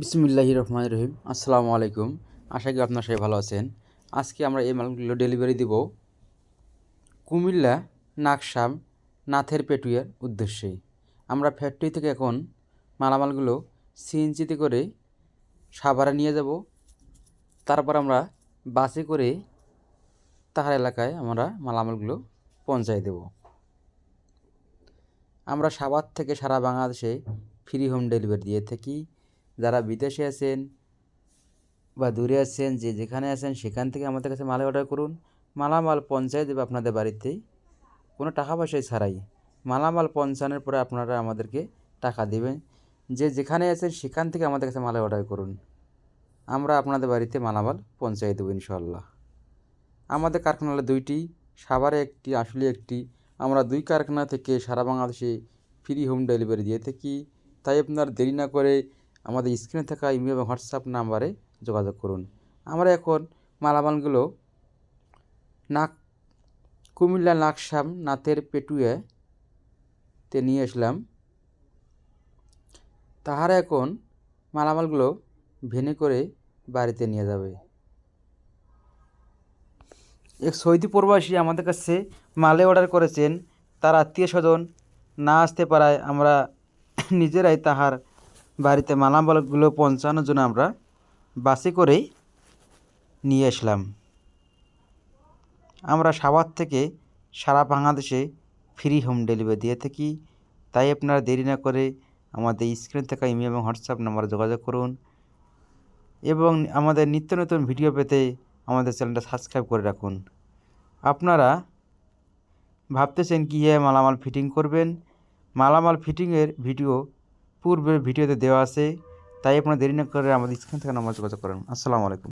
বিসমুল্লাহি রহমান রহিম। আসসালামু আলাইকুম। আশা করি আপনার সবাই ভালো আছেন। আজকে আমরা এই মালগুলো ডেলিভারি দিব কুমিল্লা নাকসাম নাথের পেটুয়ার উদ্দেশ্যে। আমরা ফ্যাক্টরি থেকে এখন মালামালগুলো সিএনজিতে করে সাভারে নিয়ে যাব। তারপর আমরা বাসে করে তাহার এলাকায় আমরা মালামালগুলো পৌঁছায় দেব। আমরা সাভার থেকে সারা বাংলাদেশে ফ্রি হোম ডেলিভারি দিয়ে থাকি। যারা বিদেশে আছেন বা দূরে আছেন, যে যেখানে আছেন, সেখান থেকে আমাদের কাছে মাল অর্ডার করুন। মালামাল পৌঁছায় দেবে আপনাদের বাড়িতেই। কোনো টাকা পয়সাই ছাড়াই। মালামাল পৌঁছানোর পরে আপনারা আমাদেরকে টাকা দেবেন। যে যেখানে আছেন, সেখান থেকে আমাদের কাছে মাল অর্ডার করুন। আমরা আপনাদের বাড়িতে মালামাল পৌঁছাই দেবো ইনশাল্লাহ আমাদের কারখানা দুইটি, সাভারে একটি আসলে একটি। আমরা দুই কারখানা থেকে সারা বাংলাদেশে ফ্রি হোম ডেলিভারি দিয়ে থাকি। তাই আপনার দেরি না করে আমাদের স্ক্রিনে থাকা ইমেল এবং হোয়াটসঅ্যাপ নাম্বারে যোগাযোগ করুন। আমরা এখন মালামালগুলো নাক কুমিল্লা নাকসাম নাতের পেটুয়ে তে নিয়ে আসলাম। তাহারা এখন মালামালগুলো ভেনে করে বাড়িতে নিয়ে যাবে। এক সৌদি প্রবাসী আমাদের কাছে মালে অর্ডার করেছেন। তার আত্মীয় স্বজন না আসতে পারায় আমরা নিজেরাই তাহার বাড়িতে মালামালগুলো পৌঁছানোর জন্য আমরা বাসে করেই নিয়ে আসলাম। আমরা সাভার থেকে সারা বাংলাদেশে ফ্রি হোম ডেলিভারি দিয়ে থাকি। তাই আপনারা দেরি না করে আমাদের স্ক্রিনে থাকা ইমেল এবং হোয়াটসঅ্যাপ নাম্বারে যোগাযোগ করুন এবং আমাদের নিত্য নতুন ভিডিও পেতে আমাদের চ্যানেলটা সাবস্ক্রাইব করে রাখুন। আপনারা ভাবতেছেন কীভাবে মালামাল ফিটিং করবেন? মালামাল ফিটিংয়ের ভিডিও পূর্বের ভিডিওতে দেওয়া আছে, তাই আপনারা দেরি না করে আমাদের স্ক্রিন থেকে নাম্বার যোগাযোগ করেন। আসসালামু আলাইকুম।